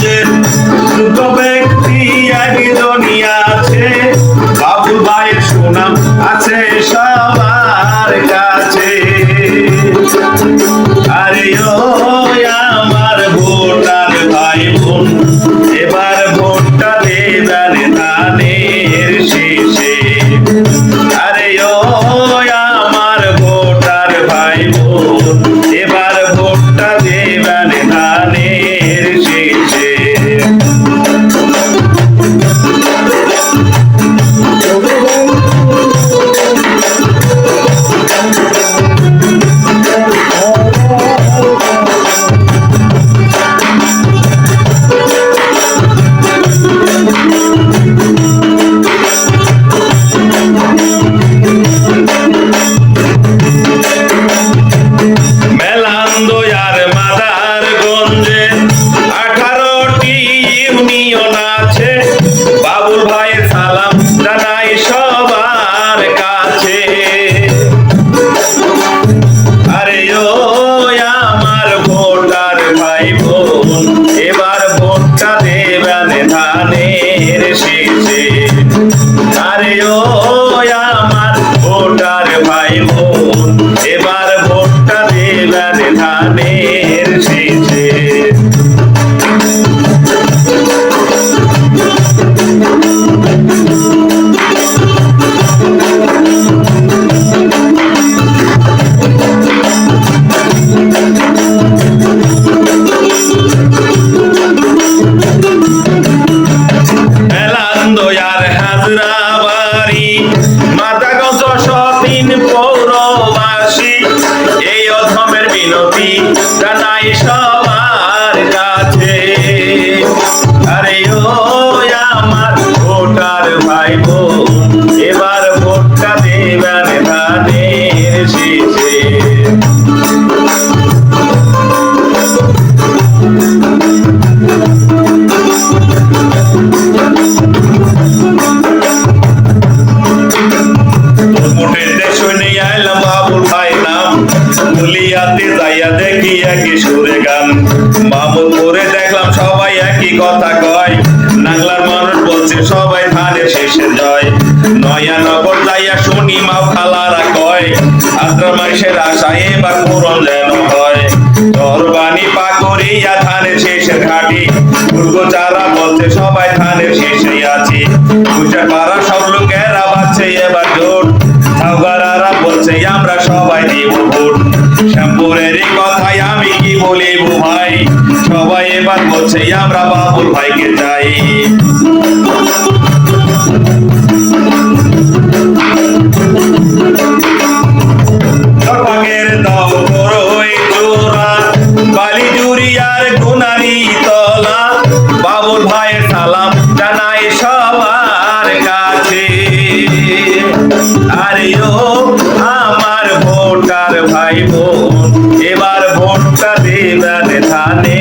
যে দুটো ব্যক্তি একজনই আছে। বাবু ভাইয়ের সুনাম আছে সবার কাছে। আরে ও আমার ভোটার ভাই বোন এবার ভোটটা দেবেন ধানের শেষে। আরে ও আমার ভোটার ভাই বোন এবার মাতাগঞ্জ সদিন পৌরবাসী এই অধমের বিনতি জানাই সবার কাছে। সুরে গান মামুল করে দেখলাম সবাই একই কথা কয়। নাংলার মানুষ বলছে, সবাই ধানের শেষে জয়। নয়া নগর যাইয়া শুনি মা খালারা কয়, আদ্রা মানুষের আশা এবার পূরণ যেন হয়। তোর বাণী পা করিয়া ধানের শেষের ঘাটি। দুর্গ চারা বলছে, সবাই ধানের শেষে আছি। তুষার পাড়া জানাই সবার কাছে। আরে ও আমার ভোটার ভাই বোন এবার ভোটটা দেবেন ধানের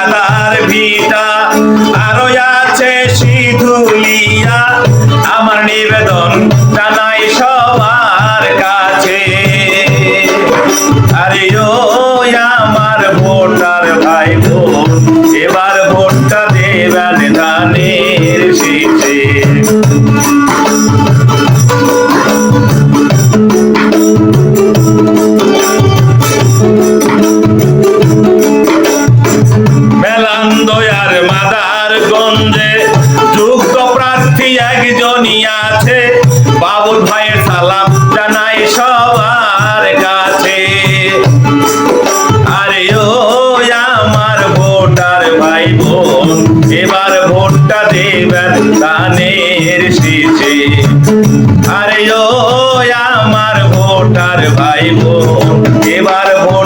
আদার ভিটা। আরও আছে সিধুলিয়া আমার নিবেদন জানাই সবার কাছে। আরে ও বাবুল ভাইয়ের সালাম জানাই সবার কাছে। আরে ও আমার ভোটার ভাই বোন এবার ভোটটা দেবেন দানের শীষে। আরে ও আমার ভোটার ভাই বোন এবার ভোট